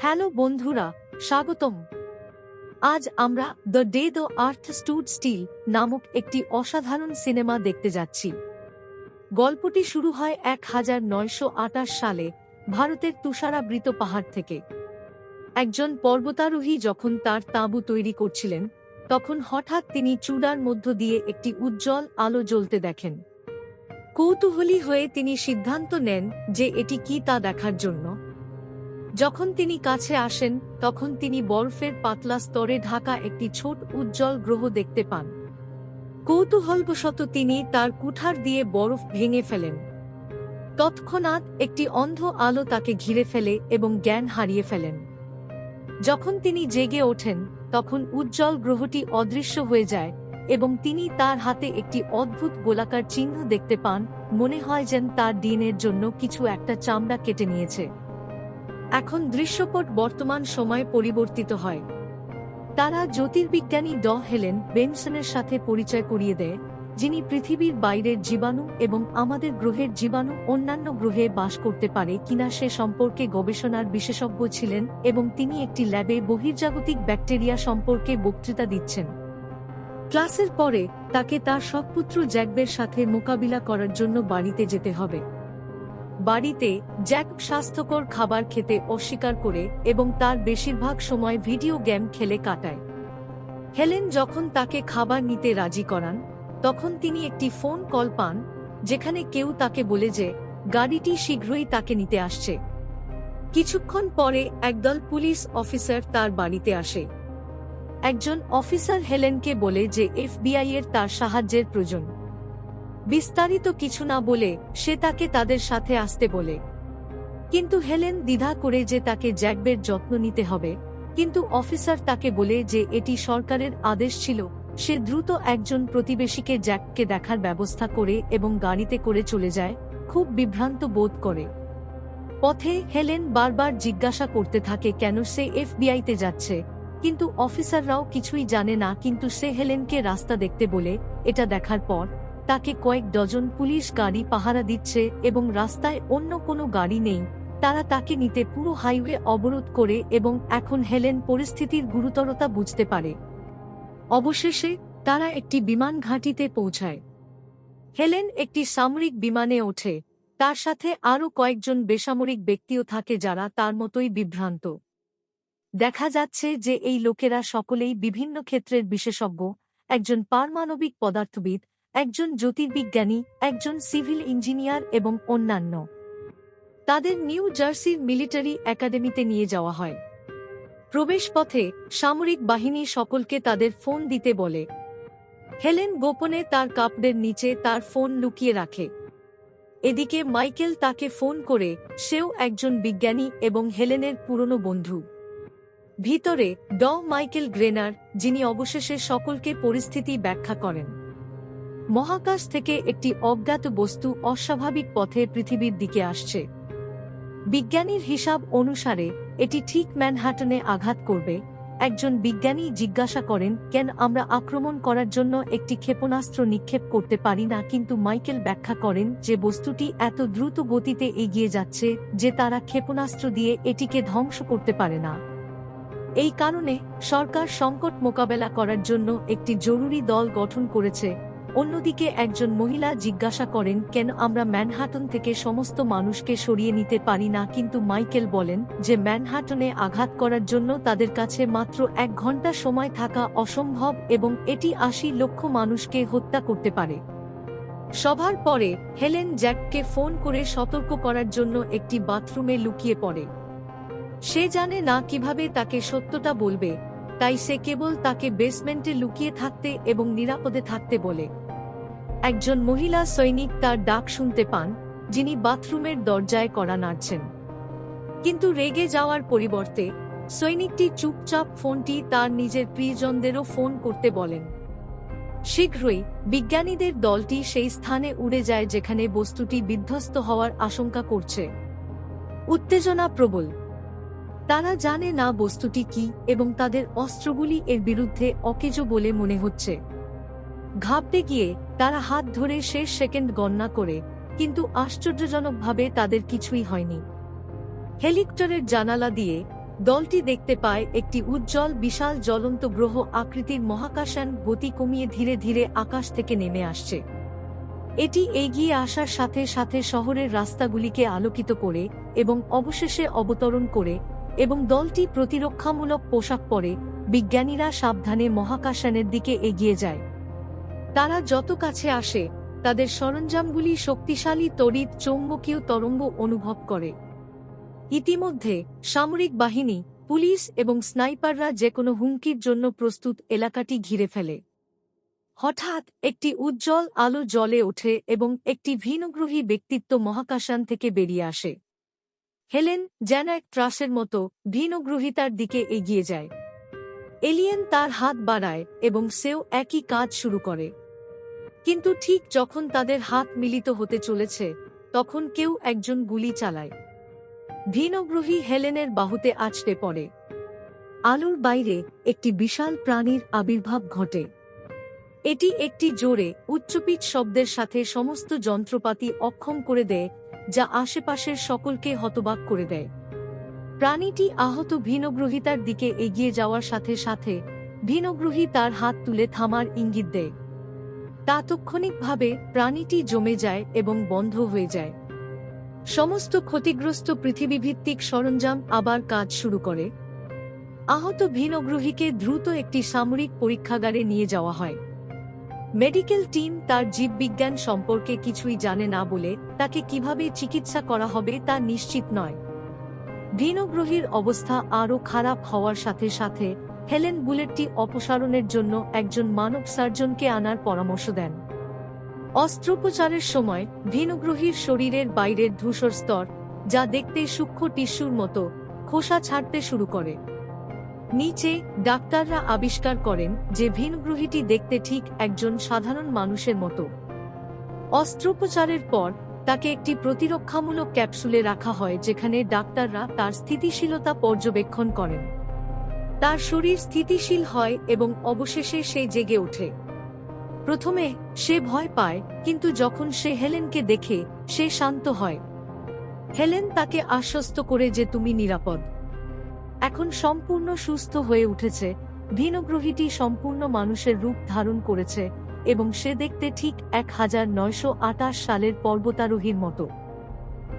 Hello বন্ধুরা, স্বাগতম। আজ আমরা the day the earth stood still নামক একটি অসাধারণ সিনেমা দেখতে যাচ্ছি। গল্পটি শুরু হয় এক হাজার নয়শো আটাশ সালে ভারতের তুষারাবৃত পাহাড় থেকে। একজন পর্বতারোহী যখন তার তাঁবু তৈরি করছিলেন, তখন হঠাৎ তিনি চূড়ার মধ্য দিয়ে একটি উজ্জ্বল আলো জ্বলতে দেখেন। কৌতূহলী হয়ে তিনি সিদ্ধান্ত নেন যে এটি কি তা দেখার জন্য। যখন তিনি কাছে আসেন, তখন তিনি বরফের পাতলা স্তরে ঢাকা একটি ছোট উজ্জ্বল গ্রহ দেখতে পান। কৌতূহলবশত তিনি তার কুঠার দিয়ে বরফ ভেঙে ফেলেন। তৎক্ষণাৎ একটি অন্ধ আলো তাকে ঘিরে ফেলে এবং জ্ঞান হারিয়ে ফেলেন। যখন তিনি জেগে ওঠেন, তখন উজ্জ্বল গ্রহটি অদৃশ্য হয়ে যায় এবং তিনি তার হাতে একটি অদ্ভুত গোলাকার চিহ্ন দেখতে পান। মনে হয় যেন তার ডিনের জন্য কিছু একটা চামড়া কেটে নিয়েছে। এখন দৃশ্যপট বর্তমান সময়ে পরিবর্তিত হয়। তারা জ্যোতির্বিজ্ঞানী ড হেলেন বেনসনের সাথে পরিচয় করিয়ে দেয়, যিনি পৃথিবীর বাইরের জীবাণু এবং আমাদের গ্রহের জীবাণু অন্যান্য গ্রহে বাস করতে পারে কিনা সে সম্পর্কে গবেষণার বিশেষজ্ঞ ছিলেন এবং তিনি একটি ল্যাবে বহির্জাগতিক ব্যাকটেরিয়া সম্পর্কে বক্তৃতা দিচ্ছেন। ক্লাসের পরে তাকে তার সৎপুত্র জ্যাকবের সাথে মোকাবিলা করার জন্য বাড়িতে যেতে হবে। বাড়িতে জ্যাক স্বাস্থ্যকর খাবার খেতে অস্বীকার করে এবং তার বেশিরভাগ সময় ভিডিও গেম খেলে কাটায়। হেলেন যখন তাকে খাবার নিতে রাজি করান, তখন তিনি একটি ফোন কল পান, যেখানে কেউ তাকে বলে যে, গাড়িটি শীঘ্রই তাকে নিতে আসছে। কিছুক্ষণ পরে একদল পুলিশ অফিসার তার বাড়িতে আসে। একজন অফিসার হেলেনকে বলে যে এফবিআই এর তার সাহায্যের প্রয়োজন। বিস্তারিত কিছু না বলে সে তাকে তাদের সাথে আসতে বলে। কিন্তু হেলেন দ্বিধা করে যে তাকে জ্যাকবের যত্ন নিতে হবে, কিন্তু অফিসার তাকে বলে যে এটি সরকারের আদেশ ছিল, সে দ্রুত একজন প্রতিবেশীকে জ্যাককে দেখার ব্যবস্থা করে এবং গাড়িতে করে চলে যায়, খুব বিভ্রান্ত বোধ করে। পথে হেলেন বারবার জিজ্ঞাসা করতে থাকে কেন সে এফবিআইতে যাচ্ছে, কিন্তু অফিসাররাও কিছুই জানে না, কিন্তু সে হেলেনকে রাস্তা দেখতে বলে, এটা দেখার পর তাকে কয়েক ডজন পুলিশ গাড়ি পাহারা দিচ্ছে এবং রাস্তায় অন্য কোনো গাড়ি নেই। তারা তাকে নিতে পুরো হাইওয়ে অবরোধ করে এবং এখন হেলেন পরিস্থিতির গুরুতরতা বুঝতে পারে। অবশেষে, তারা একটি বিমান ঘাঁটিতে পৌঁছায়। হেলেন একটি সামরিক বিমানে ওঠে। তার সাথে আরও কয়েকজন বেসামরিক ব্যক্তিও থাকে যারা তার মতোই বিভ্রান্ত। দেখা যাচ্ছে যে এই লোকেরা সকলেই বিভিন্ন ক্ষেত্রের বিশেষজ্ঞ, একজন পারমাণবিক পদার্থবিদ একজন জ্যোতির্বিজ্ঞানী, একজন সিভিল ইঞ্জিনিয়ার এবং অন্যান্য। তাদের নিউ জার্সির মিলিটারি একাডেমিতে নিয়ে যাওয়া হয়। প্রবেশপথে সামরিক বাহিনী সকলকে তাদের ফোন দিতে বলে। হেলেন গোপনে তার কাপড়ের নিচে তার ফোন লুকিয়ে রাখে। এদিকে মাইকেল তাকে ফোন করে, সেও একজন বিজ্ঞানী এবং হেলেনের পুরনো বন্ধু। ভিতরে ড মাইকেল গ্রেনার, যিনি অবশেষে সকলকে পরিস্থিতি ব্যাখ্যা করেন। মহাকাশ থেকে একটি অজ্ঞাত বস্তু অস্বাভাবিক পথে পৃথিবীর দিকে আসছে। বিজ্ঞানীর হিসাব অনুসারে, এটি ঠিক ম্যানহাটনে আঘাত করবে। একজন বিজ্ঞানী জিজ্ঞাসা করেন, কেন আমরা আক্রমণ করার জন্য একটি ক্ষেপণাস্ত্র নিক্ষেপ করতে পারি না? কিন্তু মাইকেল ব্যাখ্যা করেন যে বস্তুটি এত দ্রুত গতিতে এগিয়ে যাচ্ছে যে তারা ক্ষেপণাস্ত্র দিয়ে এটিকে ধ্বংস করতে পারে না। এই কারণে সরকার সংকট মোকাবেলা করার জন্য একটি জরুরি দল গঠন করেছে। অন্যদিকে একজন মহিলা জিজ্ঞাসা করেন, কেন আমরা ম্যানহাটন থেকে সমস্ত মানুষকে সরিয়ে নিতে পারি না? কিন্তু মাইকেল বলেন যে ম্যানহাটনে আঘাত করার জন্য তাদের কাছে মাত্র এক ঘণ্টা সময় থাকা অসম্ভব এবং এটি আশি লক্ষ মানুষকে হত্যা করতে পারে। সভার পরে হেলেন জ্যাককে ফোন করে সতর্ক করার জন্য একটি বাথরুমে লুকিয়ে পড়ে। সে জানে না কীভাবে তাকে সত্যটা বলবে, তাই সে কেবল তাকে বেসমেন্টে লুকিয়ে থাকতে এবং নিরাপদে থাকতে বলে। একজন মহিলা সৈনিক তার ডাক শুনতে পান, যিনি বাথরুমের দরজায় কড়া নাড়ছেন। কিন্তু রেগে যাওয়ার পরিবর্তে, সৈনিকটি চুপচাপ ফোনটি তার নিজের প্রিয়জনদেরও ফোন করতে বলেন। শীঘ্রই বিজ্ঞানীদের দলটি সেই স্থানে উড়ে যায় যেখানে বস্তুটি বিধ্বস্ত হওয়ার আশঙ্কা করছে। উত্তেজনা প্রবল। তারা জানে না বস্তুটি কি এবং তাদের অস্ত্রগুলি এর বিরুদ্ধে অকেজো বলে মনে হচ্ছে। ঘাবতে গিয়ে তারা হাত ধরে শেষ সেকেন্ড গণনা করে, কিন্তু আশ্চর্যজনকভাবে তাদের কিছুই হয়নি। হেলিকপ্টারের জানালা দিয়ে দলটি দেখতে পায় একটি উজ্জ্বল, বিশাল, জ্বলন্ত গ্রহ আকৃতির মহাকাশান গতি কমিয়ে ধীরে ধীরে আকাশ থেকে নেমে আসছে। এটি এগিয়ে আসার সাথে সাথে শহরের রাস্তাগুলিকে আলোকিত করে এবং অবশেষে অবতরণ করে এবং দলটি প্রতিরক্ষামূলক পোশাক পরে বিজ্ঞানীরা সাবধানে মহাকাশানের দিকে এগিয়ে যায়। তারা যত কাছে আসে, তাদের সরঞ্জামগুলি শক্তিশালী, তড়িৎ, চৌম্বকীয় তরঙ্গ অনুভব করে। ইতিমধ্যে, সামরিক বাহিনী, পুলিশ এবং স্নাইপাররা যে কোনো হুমকির জন্য প্রস্তুত এলাকাটি ঘিরে ফেলে। হঠাৎ, একটি উজ্জ্বল আলো জলে ওঠে এবং একটি ভিনগ্রহী ব্যক্তিত্ব মহাকাশান থেকে বেরিয়ে আসে। হেলেন, যেন এক ত্রাসের মতো, ভিনগ্রহিতার দিকে এগিয়ে যায়। এলিয়েন তার হাত বাড়ায় এবং সেও একই কাজ শুরু করে। কিন্তু ঠিক যখন তাদের হাত মিলিত হতে চলেছে, তখন কেউ একজন গুলি চালায়। ভিনগ্রহী হেলেনের বাহুতে আছড়ে পড়ে। আলোর বাইরে একটি বিশাল প্রাণীর আবির্ভাব ঘটে। এটি একটি জোরে উচ্চপিচ শব্দের সাথে সমস্ত যন্ত্রপাতি অক্ষম করে দেয়, যা আশেপাশের সকলকে হতবাক করে দেয়। প্রাণীটি আহত ভিনগ্রহিতার দিকে এগিয়ে যাওয়ার সাথে সাথে, ভিনগ্রহী তার হাত তুলে থামার ইঙ্গিত দেয়। তাৎক্ষণিকভাবে প্রাণীটি জমে যায় এবং বন্ধ হয়ে যায়। সমস্ত ক্ষতিগ্রস্ত পৃথিবীভিত্তিক সরঞ্জাম আবার কাজ শুরু করে। আহত ভিনগ্রহীকে দ্রুত একটি সামরিক পরীক্ষাগারে নিয়ে যাওয়া হয়। মেডিকেল টিম তার জীববিজ্ঞান সম্পর্কে কিছুই জানে না বলে তাকে কীভাবে চিকিৎসা করা হবে তা নিশ্চিত নয়। ভিনগ্রহীর অবস্থা আরও খারাপ হওয়ার সাথে সাথে হেলেন বুলেটটি অপসারণের জন্য একজন মানব সার্জনকে আনার পরামর্শ দেন। অস্ত্রোপচারের সময় ভিনগ্রহীর শরীরের বাইরের ধূসর স্তর, যা দেখতে সূক্ষ্ম টিস্যুর মতো, খোসা ছাড়তে শুরু করে। নিচে, ডাক্তাররা আবিষ্কার করেন যে ভিনগ্রহীটি দেখতে ঠিক একজন সাধারণ মানুষের মতো। অস্ত্রোপচারের পর, তাকে একটি প্রতিরক্ষামূলক ক্যাপসুলে রাখা হয় যেখানে ডাক্তাররা তার স্থিতিশীলতা পর্যবেক্ষণ করেন। তার শরীর স্থিতিশীল হয় এবং অবশেষে সে জেগে ওঠে। প্রথমে সে ভয় পায়, কিন্তু যখন সে হেলেনকে দেখে, সে শান্ত হয়। হেলেন তাকে আশ্বস্ত করে যে তুমি নিরাপদ। এখন সম্পূর্ণ সুস্থ হয়ে উঠেছে, ভিনগ্রহীটি সম্পূর্ণ মানুষের রূপ ধারণ করেছে এবং সে দেখতে ঠিক এক হাজার নয়শো আটাশ সালের পর্বতারোহীর মতো।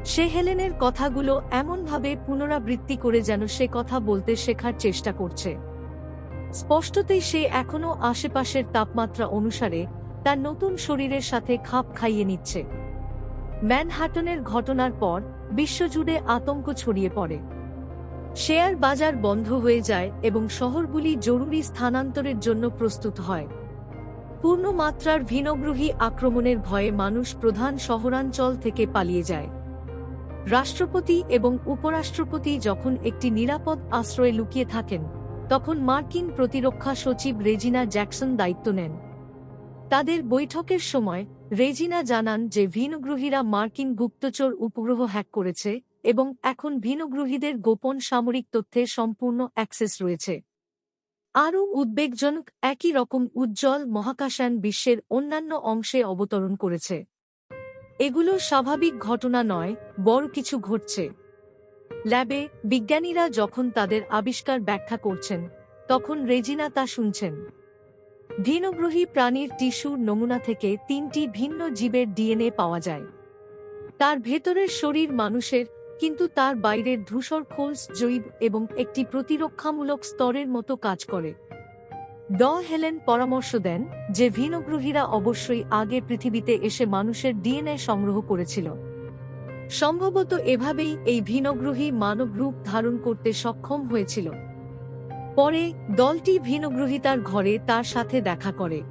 সে হেলেনের কথাগুলো এমনভাবে পুনরাবৃত্তি করে যেন সে কথা বলতে শেখার চেষ্টা করছে। স্পষ্টতই সে এখনও আশেপাশের তাপমাত্রা অনুসারে তার নতুন শরীরের সাথে খাপ খাইয়ে নিচ্ছে। ম্যানহাটনের ঘটনার পর বিশ্বজুড়ে আতঙ্ক ছড়িয়ে পড়ে। শেয়ার বাজার বন্ধ হয়ে যায় এবং শহরগুলি জরুরি স্থানান্তরের জন্য প্রস্তুত হয়। পূর্ণমাত্রার ভিনগ্রহী আক্রমণের ভয়ে মানুষ প্রধান শহরাঞ্চল থেকে পালিয়ে যায়। রাষ্ট্রপতি এবং উপরাষ্ট্রপতি যখন একটি নিরাপদ আশ্রয়ে লুকিয়ে থাকেন, তখন মার্কিন প্রতিরক্ষা সচিব রেজিনা জ্যাকসন দায়িত্ব নেন। তাদের বৈঠকের সময়, রেজিনা জানান যে ভিনগ্রহীরা মার্কিন গুপ্তচর উপগ্রহ হ্যাক করেছে এবং এখন ভিনগ্রহীদের গোপন সামরিক তথ্যে সম্পূর্ণ অ্যাক্সেস রয়েছে। আরও উদ্বেগজনক একই রকম উজ্জ্বল মহাকাশায়ন বিশ্বের অন্যান্য অংশে অবতরণ করেছে। এগুলো স্বাভাবিক ঘটনা নয় বড় কিছু ঘটছে। ল্যাবে বিজ্ঞানীরা যখন তাদের আবিষ্কার ব্যাখ্যা করছেন, তখন রেজিনা তা শুনছেন। ভিনগ্রহী প্রাণীর টিস্যুর নমুনা থেকে তিনটি ভিন্ন জীবের ডিএনএ পাওয়া যায়। তার ভেতরের শরীর মানুষের, কিন্তু তার বাইরের ধূসর খোলস জৈব এবং একটি প্রতিরক্ষামূলক স্তরের মতো কাজ করে। ড হেলেন পরামর্শ দেন যে ভিনগ্রহীরা অবশ্যই আগে পৃথিবীতে এসে মানুষের ডিএনএ সংগ্রহ করেছিল। সম্ভবত এভাবেই এই ভিনগ্রহী মানব রূপ ধারণ করতে সক্ষম হয়েছিল। পরে দলটি ভিনগ্রহিতার ঘরে তার সাথে দেখা করে।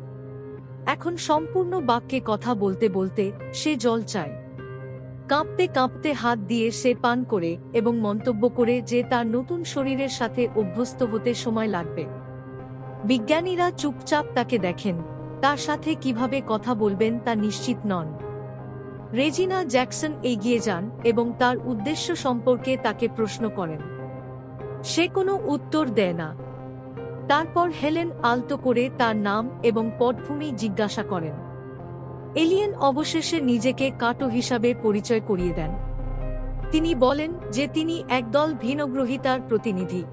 এখন সম্পূর্ণ বাক্যে কথা বলতে বলতে সে জল চায়। কাঁপতে কাঁপতে হাত দিয়ে সে পান করে এবং মন্তব্য করে যে তার নতুন শরীরের সাথে অভ্যস্ত হতে সময় লাগবে। বিজ্ঞানীরা চুপচাপ তাকে দেখেন, তার সাথে কীভাবে কথা বলবেন তা নিশ্চিত নন। রেজিনা জ্যাকসন এগিয়ে যান এবং তার উদ্দেশ্য সম্পর্কে তাকে প্রশ্ন করেন। সে কোনো উত্তর দেয় না। তারপর হেলেন আলতো করে তার নাম এবং পটভূমি জিজ্ঞাসা করেন। এলিয়েন অবশেষে নিজেকে কাটো হিসাবে পরিচয় করিয়ে দেন। তিনি বলেন যে তিনি একদল ভিনগ্রহিতার প্রতিনিধি।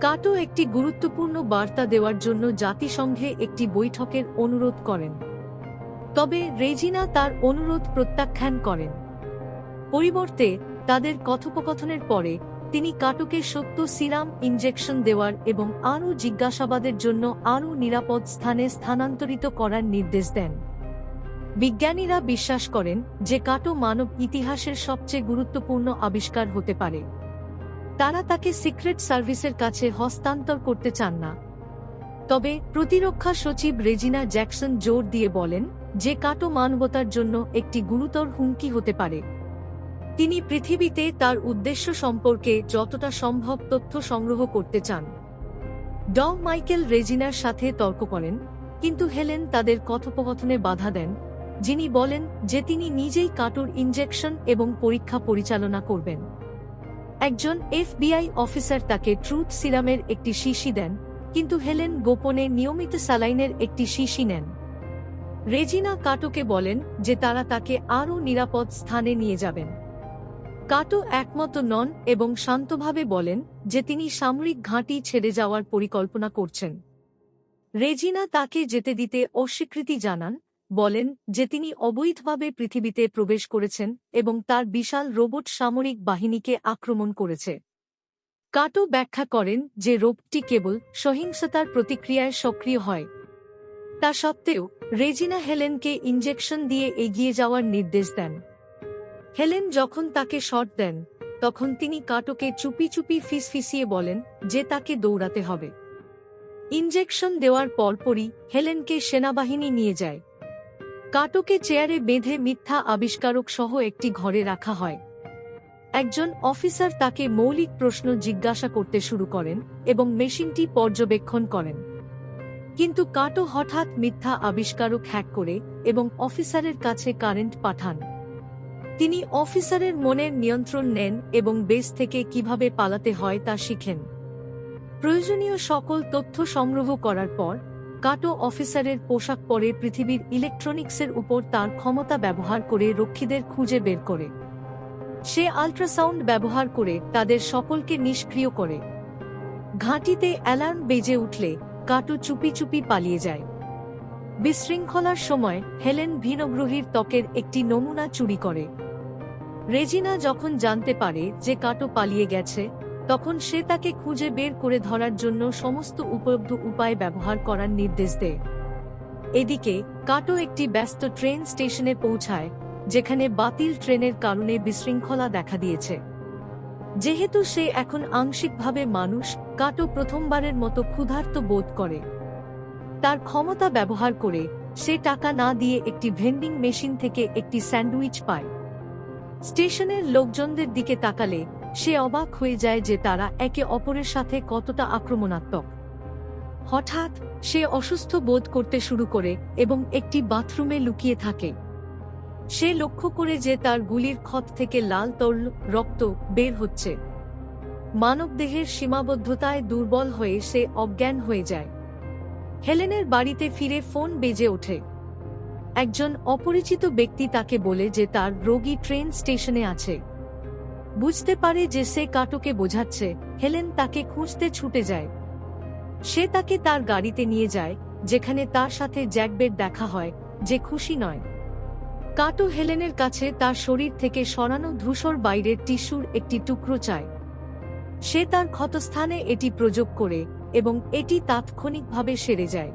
কাটো একটি গুরুত্বপূর্ণ বার্তা দেওয়ার জন্য জাতিসংঘে একটি বৈঠকের অনুরোধ করেন। তবে রেজিনা তার অনুরোধ প্রত্যাখ্যান করেন। পরিবর্তে, তাদের কথোপকথনের পরে, তিনি কাটোকে সত্য সিরাম ইনজেকশন দেওয়ার এবং আরও জিজ্ঞাসাবাদের জন্য আরও নিরাপদ স্থানে স্থানান্তরিত করার নির্দেশ দেন। বিজ্ঞানীরা বিশ্বাস করেন যে কাটো মানব ইতিহাসের সবচেয়ে গুরুত্বপূর্ণ আবিষ্কার হতে পারে। তারা তাকে সিক্রেট সার্ভিসের কাছে হস্তান্তর করতে চান না। তবে প্রতিরক্ষা সচিব রেজিনা জ্যাকসন জোর দিয়ে বলেন যে কাটো মানবতার জন্য একটি গুরুতর হুমকি হতে পারে। তিনি পৃথিবীতে তার উদ্দেশ্য সম্পর্কে যতটা সম্ভব তথ্য সংগ্রহ করতে চান। ড মাইকেল রেজিনার সাথে তর্ক করেন, কিন্তু হেলেন তাদের কথোপকথনে বাধা দেন, যিনি বলেন যে তিনি নিজেই কাটোর ইনজেকশন এবং পরীক্ষা পরিচালনা করবেন। একজন এফবিআই অফিসার তাকে ট্রুথ সিরামের একটি শিশি দেন, কিন্তু হেলেন গোপনে নিয়মিত স্যালাইনের একটি শিশি নেন। রেজিনা কাটোকে বলেন যে তারা তাকে আরও নিরাপদ স্থানে নিয়ে যাবেন। কাটো একমত নন এবং শান্তভাবে বলেন যে তিনি সামরিক ঘাঁটি ছেড়ে যাওয়ার পরিকল্পনা করছেন। রেজিনা তাকে যেতে দিতে অস্বীকৃতি জানান বলেন যে তিনি অবৈধভাবে পৃথিবীতে প্রবেশ করেছেন এবং তার বিশাল রোবট সামরিক বাহিনীকে আক্রমণ করেছে। কাটো ব্যাখ্যা করেন যে রোবটটি কেবল সহিংসতার প্রতিক্রিয়ায় সক্রিয় হয়। তা সত্ত্বেও, রেজিনা হেলেনকে ইনজেকশন দিয়ে এগিয়ে যাওয়ার নির্দেশ দেন। হেলেন যখন তাকে শট দেন, তখন তিনি কাটোকে চুপি চুপি ফিসফিসিয়ে বলেন যে তাকে দৌড়াতে হবে। ইনজেকশন দেওয়ার পরপরই হেলেনকে সেনাবাহিনী নিয়ে যায়। কাটোকে চেয়ারে বেঁধে মিথ্যা আবিষ্কারক সহ একটি ঘরে রাখা হয়। একজন অফিসার তাকে মৌলিক প্রশ্ন জিজ্ঞাসা করতে শুরু করেন এবং মেশিনটি পর্যবেক্ষণ করেন। কিন্তু কাটো হঠাৎ মিথ্যা আবিষ্কারক হ্যাক করে এবং অফিসারের কাছে কারেন্ট পাঠান। তিনি অফিসারের মনের নিয়ন্ত্রণ নেন এবং বেস থেকে কীভাবে পালাতে হয় তা শিখেন। প্রয়োজনীয় সকল তথ্য সংগ্রহ করার পর কাটো অফিসারের পোশাক পরে পৃথিবীর ইলেকট্রনিক্সের উপর তার ক্ষমতা ব্যবহার করে রক্ষীদের খুঁজে বের করে। সে আল্ট্রাসাউন্ড ব্যবহার করে তাদের সকলকে নিষ্ক্রিয় করে। ঘাঁটিতে অ্যালার্ম বেজে উঠলে কাটো চুপি চুপি পালিয়ে যায়। বিশৃঙ্খলার সময় হেলেন ভিনগ্রহীর ত্বকের একটি নমুনা চুরি করে। রেজিনা যখন জানতে পারে যে কাটো পালিয়ে গেছে তখন সে তাকে খুঁজে বের করে ধরার জন্য সমস্ত উপলব্ধ উপায় ব্যবহার করার নির্দেশ দেয়। এদিকে, কাটো একটি ব্যস্ত ট্রেন স্টেশনে পৌঁছায়, যেখানে বাতিল ট্রেনের কারণে বিশৃঙ্খলা দেখা দিয়েছে। যেহেতু সে এখন আংশিকভাবে মানুষ, কাটো প্রথমবারের মতো ক্ষুধার্ত বোধ করে। তার ক্ষমতা ব্যবহার করে, সে টাকা না দিয়ে একটি ভেন্ডিং মেশিন থেকে একটি স্যান্ডউইচ পায়। স্টেশনের লোকজনদের দিকে তাকালে সে অবাক হয়ে যায় যে তারা একে অপরের সাথে কতটা আক্রমণাত্মক। হঠাৎ সে অসুস্থ বোধ করতে শুরু করে এবং একটি বাথরুমে লুকিয়ে থাকে। সে লক্ষ্য করে যে তার গুলির ক্ষত থেকে লাল তরল রক্ত বের হচ্ছে। মানবদেহের সীমাবদ্ধতায় দুর্বল হয়ে সে অজ্ঞান হয়ে যায়। হেলেনের বাড়িতে ফিরে ফোন বেজে ওঠে। একজন অপরিচিত ব্যক্তি তাকে বলে যে তার রোগী ট্রেন স্টেশনে আছে। বুঝতে পারে যে সে কাটোকে বোঝাচ্ছে, হেলেন তাকে খুঁজতে ছুটে যায়। সে তাকে তার গাড়িতে নিয়ে যায়, যেখানে তার সাথে জ্যাকবেট দেখা হয়, যে খুশি নয়। কাটো হেলেনের কাছে তার শরীর থেকে সরানো ধূসর বাইরের টিস্যুর একটি টুকরো চায়। সে তার ক্ষতস্থানে এটি প্রযোগ করে এবং এটি তাৎক্ষণিকভাবে সেরে যায়।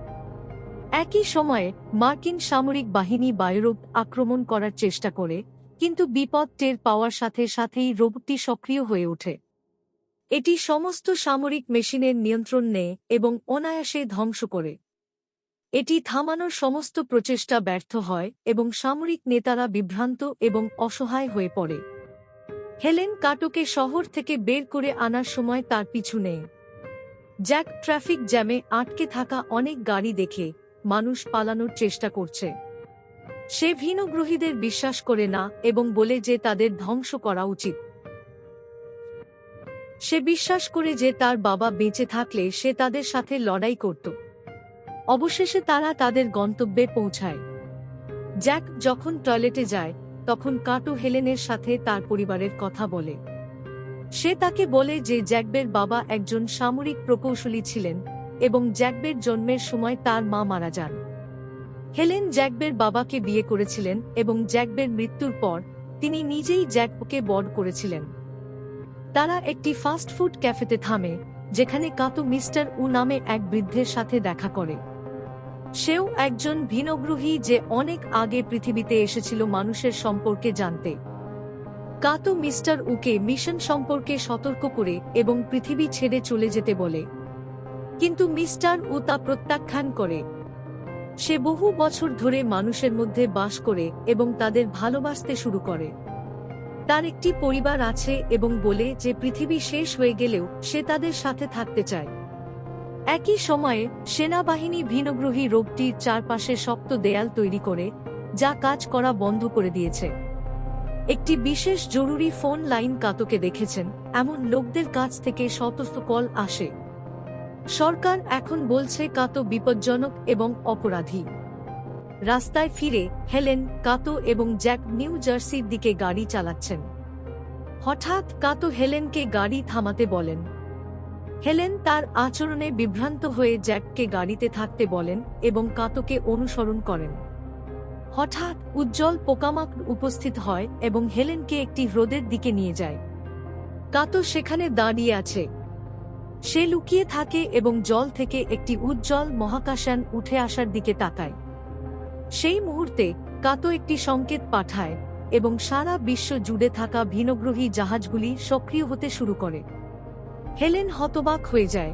একই সময়ে মার্কিন সামরিক বাহিনী বায়ুরোপ আক্রমণ করার চেষ্টা করে কিন্তু বিপদ টের পাওয়ার সাথে সাথেই রোবটটি সক্রিয় হয়ে ওঠে। এটি সমস্ত সামরিক মেশিনের নিয়ন্ত্রণ নেয় এবং অনায়াসে ধ্বংস করে। এটি থামানোর সমস্ত প্রচেষ্টা ব্যর্থ হয় এবং সামরিক নেতারা বিভ্রান্ত এবং অসহায় হয়ে পড়ে। হেলেন কাটোকে শহর থেকে বের করে আনার সময় তার পিছু নেয়। জ্যাক ট্রাফিক জ্যামে আটকে থাকা অনেক গাড়ি দেখে মানুষ পালানোর চেষ্টা করছে। সে ভিনগ্রহীদের বিশ্বাস করে না এবং বলে যে তাদের ধ্বংস করা উচিত। সে বিশ্বাস করে যে তার বাবা বেঁচে থাকলে সে তাদের সাথে লড়াই করত। অবশেষে তারা তাদের গন্তব্যে পৌঁছায়। জ্যাক যখন টয়লেটে যায়, তখন কাটো হেলেনের সাথে তার পরিবারের কথা বলে। সে তাকে বলে যে জ্যাকবের বাবা একজন সামরিক প্রকৌশলী ছিলেন এবং জ্যাকবের জন্মের সময় তার মা মারা যান। হেলেন জ্যাকবের বাবাকে বিয়ে করেছিলেন এবং জ্যাকবের মৃত্যুর পর তিনি নিজেই জ্যাককে বড করেছিলেন। তারা একটি ফাস্ট ফুড ক্যাফেতে থামে, যেখানে কাতু মিস্টার উ নামে এক বৃদ্ধের সাথে দেখা করে। সেও একজন ভিনগ্রহী যে অনেক আগে পৃথিবীতে এসেছিল মানুষের সম্পর্কে জানতে। কাতো মিস্টার উকে মিশন সম্পর্কে সতর্ক করে এবং পৃথিবী ছেড়ে চলে যেতে বলে। কিন্তু মিস্টার উ তা প্রত্যাখ্যান করে। সে বহু বছর ধরে মানুষের মধ্যে বাস করে এবং তাদের ভালোবাসতে শুরু করে। তার একটি পরিবার আছে এবং বলে যে পৃথিবী শেষ হয়ে গেলেও সে তাদের সাথে থাকতে চায়। একই সময়ে সেনাবাহিনী ভিনগ্রহী রোগটির চারপাশে শক্ত দেয়াল তৈরি করে, যা কাজ করা বন্ধ করে দিয়েছে। একটি বিশেষ জরুরি ফোন লাইন কাতকে দেখেছেন, এমন লোকদের কাছ থেকে সতর্ক কল আসে। সরকার এখন বলছে কাতো বিপজ্জনক এবং অপরাধী। রাস্তায় ফিরে হেলেন কাতো এবং জ্যাক নিউ জার্সির দিকে গাড়ি চালাচ্ছেন। হঠাৎ কাতো হেলেনকে গাড়ি থামাতে বলেন। হেলেন তার আচরণে বিভ্রান্ত হয়ে জ্যাককে গাড়িতে থাকতে বলেন এবং কাতোকে অনুসরণ করেন। হঠাৎ উজ্জ্বল পোকামাক উপস্থিত হয় এবং হেলেনকে একটি হ্রদের দিকে নিয়ে যায়। কাতো সেখানে দাঁড়িয়ে আছে। সে লুকিয়ে থাকে এবং জল থেকে একটি উজ্জ্বল মহাকাশান উঠে আসার দিকে তাকায়। সেই মুহূর্তে কাতো একটি সংকেত পাঠায় এবং সারা বিশ্ব জুড়ে থাকা ভিনগ্রহী জাহাজগুলি সক্রিয় হতে শুরু করে। হেলেন হতবাক হয়ে যায়।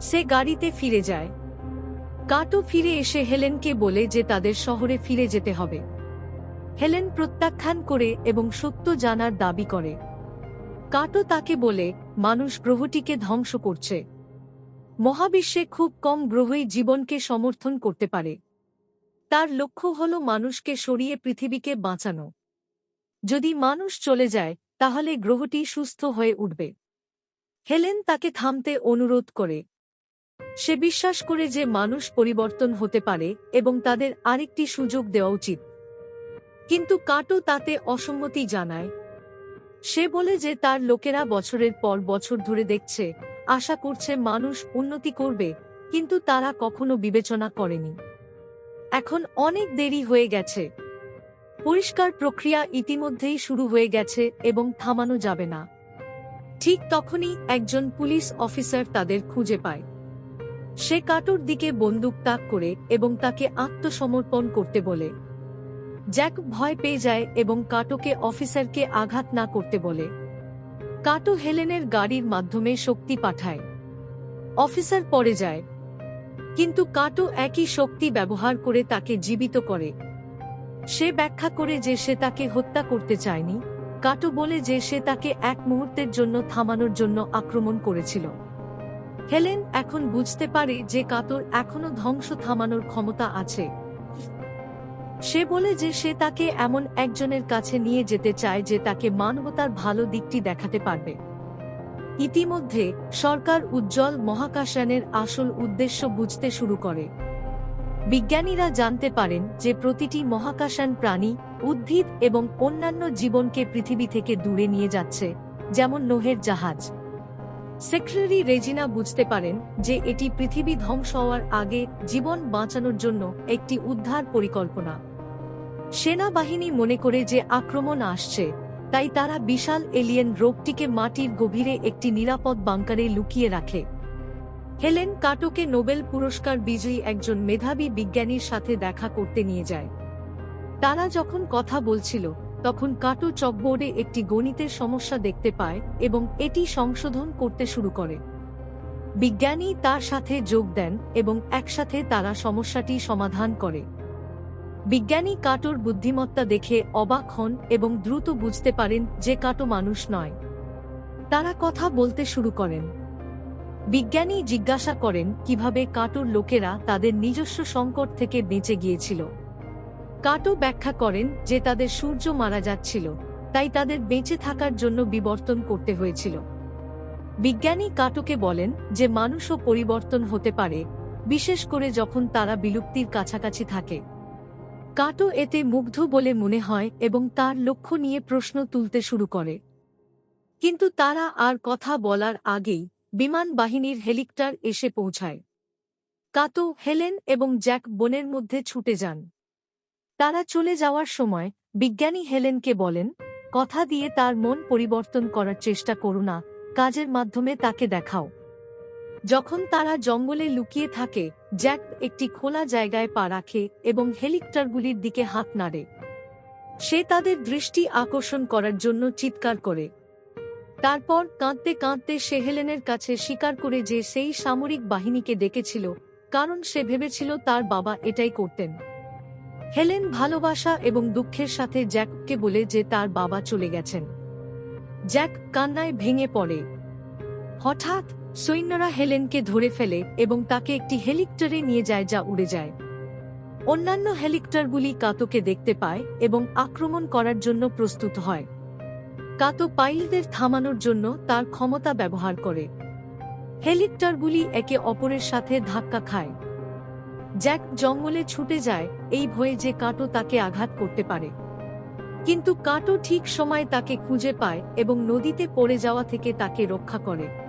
সে গাড়িতে ফিরে যায়। কাটো ফিরে এসে হেলেনকে বলে যে তাদের শহরে ফিরে যেতে হবে। হেলেন প্রত্যাখ্যান করে এবং সত্য জানার দাবি করে। কাটো তাকে বলে, মানুষ গ্রহটিকে ধ্বংস করছে। মহাবিশ্বে খুব কম গ্রহই জীবনকে সমর্থন করতে পারে। তার লক্ষ্য হল মানুষকে সরিয়ে পৃথিবীকে বাঁচানো। যদি মানুষ চলে যায়, তাহলে গ্রহটি সুস্থ হয়ে উঠবে। হেলেন তাকে থামতে অনুরোধ করে। সে বিশ্বাস করে যে মানুষ পরিবর্তন হতে পারে এবং তাদের আরেকটি সুযোগ দেওয়া উচিত। কিন্তু কাটো তাতে অসম্মতি জানায়। সে বলে যে তার লোকেরা বছরের পর বছর ধরে দেখছে, আশা করছে মানুষ উন্নতি করবে, কিন্তু তারা কখনো বিবেচনা করেনি। এখন অনেক দেরি হয়ে গেছে। পরিষ্কার প্রক্রিয়া ইতিমধ্যেই শুরু হয়ে গেছে এবং থামানো যাবে না। ঠিক তখনই একজন পুলিশ অফিসার তাদের খুঁজে পায়। সে কাটোর দিকে বন্দুক তাক করে এবং তাকে আত্মসমর্পণ করতে বলে। জ্যাক ভয় পেয়ে যায় এবং কাটোকে অফিসারকে আঘাত না করতে বলে। কাটো হেলেনের গাড়ির মাধ্যমে শক্তি পাঠায়। অফিসার পরে যায়। কিন্তু কাটো একই শক্তি ব্যবহার করে তাকে জীবিত করে। সে ব্যাখ্যা করে যে সে তাকে হত্যা করতে চায়নি। কাটো বলে যে সে তাকে এক মুহূর্তের জন্য থামানোর জন্য আক্রমণ করেছিল। হেলেন এখন বুঝতে পারে যে কাতর এখনও ধ্বংস থামানোর ক্ষমতা আছে। সে বলে যে সে তাকে এমন একজনের কাছে নিয়ে যেতে চায় যে তাকে মানবতার ভালো দিকটি দেখাতে পারবে। ইতিমধ্যে সরকার উজ্জ্বল মহাকাশয়ানের আসল উদ্দেশ্য বুঝতে শুরু করে। বিজ্ঞানীরা জানতে পারেন যে প্রতিটি মহাকাশান প্রাণী, উদ্ভিদ এবং অন্যান্য জীবনকে পৃথিবী থেকে দূরে নিয়ে যাচ্ছে, যেমন নোহের জাহাজ। সেক্রেটারি রেজিনা বুঝতে পারেন যে এটি পৃথিবী ধ্বংস হওয়ার আগে জীবন বাঁচানোর জন্য একটি উদ্ধার পরিকল্পনা। সেনাবাহিনী মনে করে যে আক্রমণ আসছে, তাই তারা বিশাল এলিয়েন রোগটিকে মাটির গভীরে একটি নিরাপদ বাংকারে লুকিয়ে রাখে। হেলেন কাটোকে নোবেল পুরস্কার বিজয়ী একজন মেধাবী বিজ্ঞানীর সাথে দেখা করতে নিয়ে যায়। তারা যখন কথা বলছিল, তখন কাটো চকবোর্ডে একটি গণিতের সমস্যা দেখতে পায় এবং এটি সংশোধন করতে শুরু করে। বিজ্ঞানী তার সাথে যোগ দেন এবং একসাথে তারা সমস্যাটি সমাধান করে। বিজ্ঞানী কাটোর বুদ্ধিমত্তা দেখে অবাক হন এবং দ্রুত বুঝতে পারেন যে কাটো মানুষ নয়। তারা কথা বলতে শুরু করেন। বিজ্ঞানী জিজ্ঞাসা করেন কীভাবে কাটোর লোকেরা তাদের নিজস্ব সংকট থেকে বেঁচে গিয়েছিল। কাটো ব্যাখ্যা করেন যে তাদের সূর্য মারা যাচ্ছিল, তাই তাদের বেঁচে থাকার জন্য বিবর্তন করতে হয়েছিল। বিজ্ঞানী কাটোকে বলেন যে মানুষও পরিবর্তন হতে পারে, বিশেষ করে যখন তারা বিলুপ্তির কাছাকাছি থাকে। কাটো এতে মুগ্ধ বলে মনে হয় এবং তার লক্ষ্য নিয়ে প্রশ্ন তুলতে শুরু করে। কিন্তু তারা আর কথা বলার আগেই বিমান বাহিনীর হেলিকপ্টার এসে পৌঁছায়। কাতো হেলেন এবং জ্যাক বনের মধ্যে ছুটে যান। তারা চলে যাওয়ার সময় বিজ্ঞানী হেলেনকে বলেন, কথা দিয়ে তার মন পরিবর্তন করার চেষ্টা করো না, কাজের মাধ্যমে তাকে দেখাও। যখন তারা জঙ্গলে লুকিয়ে থাকে, জ্যাক একটি খোলা জায়গায় পা রাখে এবং হেলিকপ্টারগুলির দিকে হাত নাড়ে। সে তাদের দৃষ্টি আকর্ষণ করার জন্য চিৎকার করে। তারপর কাঁদতে কাঁদতে সে হেলেনের কাছে স্বীকার করে যে সেই সামরিক বাহিনীকে ডেকেছিল, কারণ সে ভেবেছিল তার বাবা এটাই করতেন। হেলেন ভালোবাসা এবং দুঃখের সাথে জ্যাককে বলে যে তার বাবা চলে গেছেন। জ্যাক কান্নায় ভেঙে পড়ে। হঠাৎ সৈন্যরা হেলেনকে ধরে ফেলে এবং তাকে একটি হেলিকপ্টারে নিয়ে যায় যা উড়ে যায়। অন্যান্য হেলিকপ্টারগুলি কাতোকে দেখতে পায় এবং আক্রমণ করার জন্য প্রস্তুত হয়। কাতো পাইলদের থামানোর জন্য তার ক্ষমতা ব্যবহার করে। হেলিকপ্টারগুলি একে অপরের সাথে ধাক্কা খায়। জ্যাক জঙ্গলে ছুটে যায়, এই ভয়ে যে কাটো তাকে আঘাত করতে পারে। কিন্তু কাটো ঠিক সময় তাকে খুঁজে পায় এবং নদীতে পড়ে যাওয়া থেকে তাকে রক্ষা করে।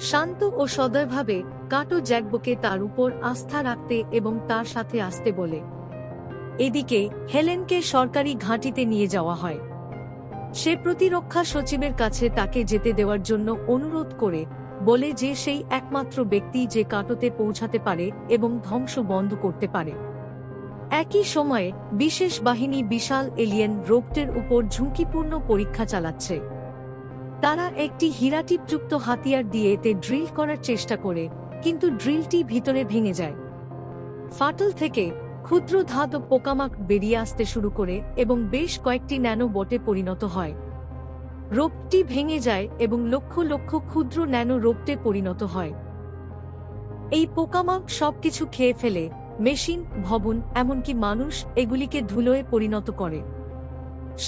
শান্ত ও সদয়ভাবে কাটো জ্যাকবোকে তার উপর আস্থা রাখতে এবং তার সাথে আসতে বলে। এদিকে হেলেনকে সরকারি ঘাঁটিতে নিয়ে যাওয়া হয়। সে প্রতিরক্ষা সচিবের কাছে তাকে যেতে দেওয়ার জন্য অনুরোধ করে বলে যে সেই একমাত্র ব্যক্তি যে কাটোতে পৌঁছাতে পারে এবং ধ্বংস বন্ধ করতে পারে। একই সময়ে বিশেষ বাহিনী বিশাল এলিয়েন রোবটের উপর ঝুঁকিপূর্ণ পরীক্ষা চালাচ্ছে। তারা একটি হীরাটিপযুক্ত হাতিয়ার দিয়ে এতে ড্রিল করার চেষ্টা করে, কিন্তু ড্রিলটি ভিতরে ভেঙে যায়। ফাটল থেকে ক্ষুদ্র ধাতব পোকামাক বেরিয়ে আসতে শুরু করে এবং বেশ কয়েকটি ন্যানো বটে পরিণত হয়। রোপটি ভেঙে যায় এবং লক্ষ লক্ষ ক্ষুদ্র ন্যানো রোপটে পরিণত হয়। এই পোকামাক সবকিছু খেয়ে ফেলে, মেশিন, ভবন, এমনকি মানুষ এগুলিকে ধুলোয় পরিণত করে।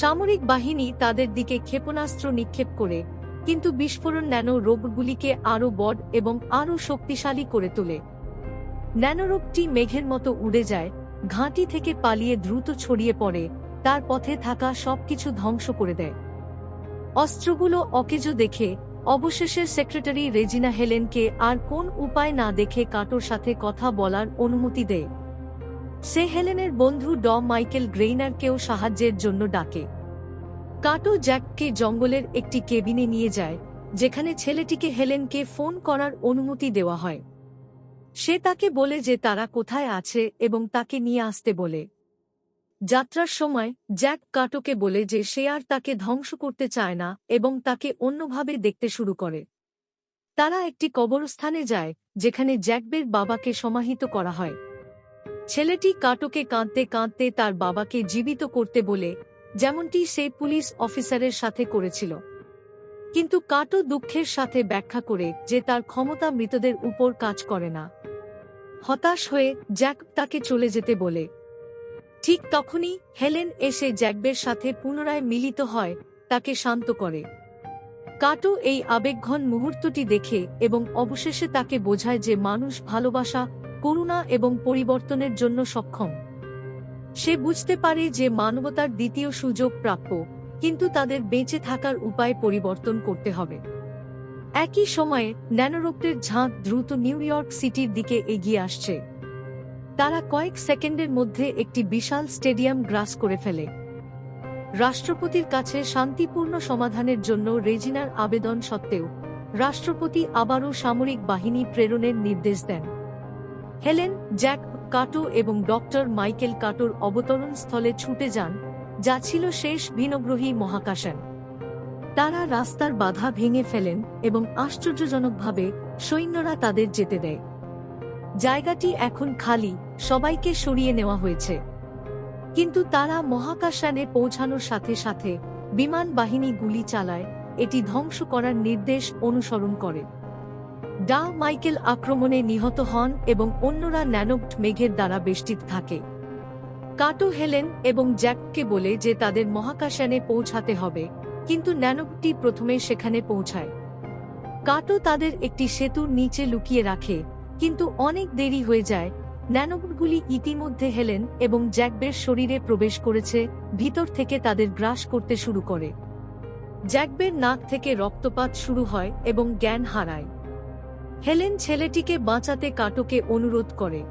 সামরিক বাহিনী তাদের দিকে ক্ষেপণাস্ত্র নিক্ষেপ করে, কিন্তু বিস্ফোরণ ন্যানো রোগগুলিকে আরও বড এবং আরও শক্তিশালী করে তোলে। ন্যানোরোগটি মেঘের মতো উড়ে যায়, ঘাঁটি থেকে পালিয়ে দ্রুত ছড়িয়ে পড়ে, তার পথে থাকা সবকিছু ধ্বংস করে দেয়। অস্ত্রগুলো অকেজো দেখে, অবশেষে সেক্রেটারি রেজিনা হেলেনকে আর কোন উপায় না দেখে কাটোর সাথে কথা বলার অনুমতি দেয়। সে হেলেনের বন্ধু ড মাইকেল গ্রেইনারকেও সাহায্যের জন্য ডাকে। কাটো জ্যাককে জঙ্গলের একটি কেবিনে নিয়ে যায়, যেখানে ছেলেটিকে হেলেনকে ফোন করার অনুমতি দেওয়া হয়। সে তাকে বলে যে তারা কোথায় আছে এবং তাকে নিয়ে আসতে বলে। যাত্রার সময় জ্যাক কাটোকে বলে যে সে আর তাকে ধ্বংস করতে চায় না এবং তাকে অন্যভাবে দেখতে শুরু করে। তারা একটি কবরস্থানে যায়, যেখানে জ্যাকবের বাবাকে সমাহিত করা হয়। ছেলেটি কাটোকে কাঁদতে কাঁদতে তার বাবাকে জীবিত করতে বলে, যেমনটি সে পুলিশ অফিসারের সাথে করেছিল। কিন্তু কাটো দুঃখের সাথে ব্যাখ্যা করে যে তার ক্ষমতা মৃতদের উপর কাজ করে না। হতাশ হয়ে জ্যাক তাকে চলে যেতে বলে। ঠিক তখনই হেলেন এসে জ্যাকবের সাথে পুনরায় মিলিত হয়, তাকে শান্ত করে। কাটো এই আবেগঘন মুহূর্তটি দেখে এবং অবশেষে তাকে বোঝায় যে মানুষ ভালোবাসা করুণা এবং পরিবর্তনের জন্য সক্ষম। সে বুঝতে পারে যে মানবতার দ্বিতীয় সুযোগ প্রাপ্য, কিন্তু তাদের বেঁচে থাকার উপায় পরিবর্তন করতে হবে। একই সময়ে ন্যানোরোপ্টের ঝাঁক দ্রুত নিউ ইয়র্ক সিটির দিকে এগিয়ে আসছে। তারা কয়েক সেকেন্ডের মধ্যে একটি বিশাল স্টেডিয়াম গ্রাস করে ফেলে। রাষ্ট্রপতির কাছে শান্তিপূর্ণ সমাধানের জন্য রেজিনার আবেদন সত্ত্বেও, রাষ্ট্রপতি আবারও সামরিক বাহিনী প্রেরণের নির্দেশ দেন। হেলেন, জ্যাক কাটো এবং ডক্টর মাইকেল কাটোর অবতরণ স্থলে ছুটে যান, যা ছিল শেষ ভিনগ্রহী মহাকাশান। তারা রাস্তার বাধা ভেঙে ফেলেন এবং আশ্চর্যজনকভাবে সৈন্যরা তাদের যেতে দেয়। জায়গাটি এখন খালি, সবাইকে সরিয়ে নেওয়া হয়েছে। কিন্তু তারা মহাকাশানে পৌঁছানোর সাথে সাথে বিমান বাহিনী গুলি চালায়, এটি ধ্বংস করার নির্দেশ অনুসরণ করে। ডা মাইকেল আক্রমণে নিহত হন এবং অন্যরা ন্যানোক্ট মেঘের দ্বারা বেষ্টিত থাকে। কাটো হেলেন এবং জ্যাককে বলে যে তাদের মহাকাশানে পৌঁছাতে হবে, কিন্তু ন্যানোকটি প্রথমে সেখানে পৌঁছায়। কাটো তাদের একটি সেতুর নিচে লুকিয়ে রাখে, কিন্তু অনেক দেরি হয়ে যায় ন্যানোবোটগুলি ইতিমধ্যে হেলেন এবং জ্যাকবের শরীরে প্রবেশ করেছে, ভিতর থেকে তাদের গ্রাস করতে শুরু করে। জ্যাকবের নাক থেকে রক্তপাত শুরু হয় এবং জ্ঞান হারায়। হেলেন ছেলেটিকে বাঁচাতে কাটোকে অনুরোধ করে।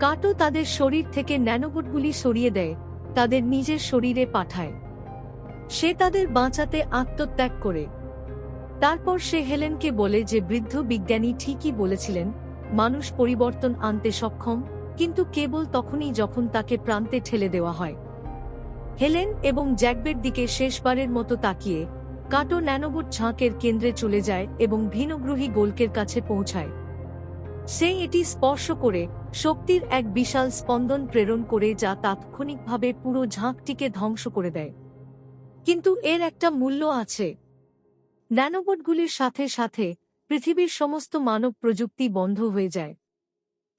কাটো তাদের শরীর থেকে ন্যানোবোটগুলি সরিয়ে দেয়, তাদের নিজের শরীরে পাঠায়। সে তাদের বাঁচাতে আত্মত্যাগ করে। তারপর সে হেলেনকে বলে যে বৃদ্ধ বিজ্ঞানী ঠিকই বলেছিলেন, মানুষ পরিবর্তন আনতে সক্ষম, কিন্তু কেবল তখনই যখন তাকে প্রান্তে ঠেলে দেওয়া হয়। হেলেন এবং জ্যাকবের দিকে শেষবারের মতো তাকিয়ে কাটো ন্যানোবোট ঝাঁকের কেন্দ্রে চলে যায় এবং ভিনগ্রহী গোলকের কাছে পৌঁছায়। সে এটি স্পর্শ করে, শক্তির এক বিশাল স্পন্দন প্রেরণ করে যা তাৎক্ষণিকভাবে পুরো ঝাঁকটিকে ধ্বংস করে দেয়। কিন্তু এর একটা মূল্য আছে। ন্যানোবোটগুলির সাথে সাথে পৃথিবীর সমস্ত মানব প্রযুক্তি বন্ধ হয়ে যায়।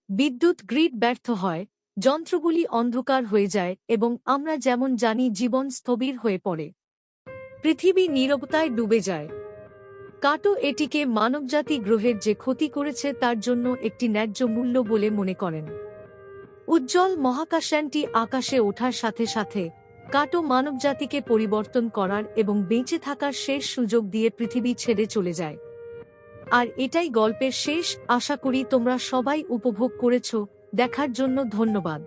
বিদ্যুৎ গ্রিড ব্যর্থ হয়, যন্ত্রগুলি অন্ধকার হয়ে যায় এবং আমরা যেমন জানি জীবন স্থবির হয়ে পড়ে। পৃথিবী নীরবতায় ডুবে যায়। কাটো এটিকে মানবজাতি গ্রহের যে ক্ষতি করেছে তার জন্য একটি ন্যায্য মূল্য বলে মনে করেন। উজ্জ্বল মহাকাশযানটি আকাশে ওঠার সাথে সাথে কাটো মানবজাতিকে পরিবর্তন করার এবং বেঁচে থাকার শেষ সুযোগ দিয়ে পৃথিবী ছেড়ে চলে যায়। আর এটাই গল্পের শেষ। আশা করি তোমরা সবাই উপভোগ করেছ। দেখার জন্য ধন্যবাদ।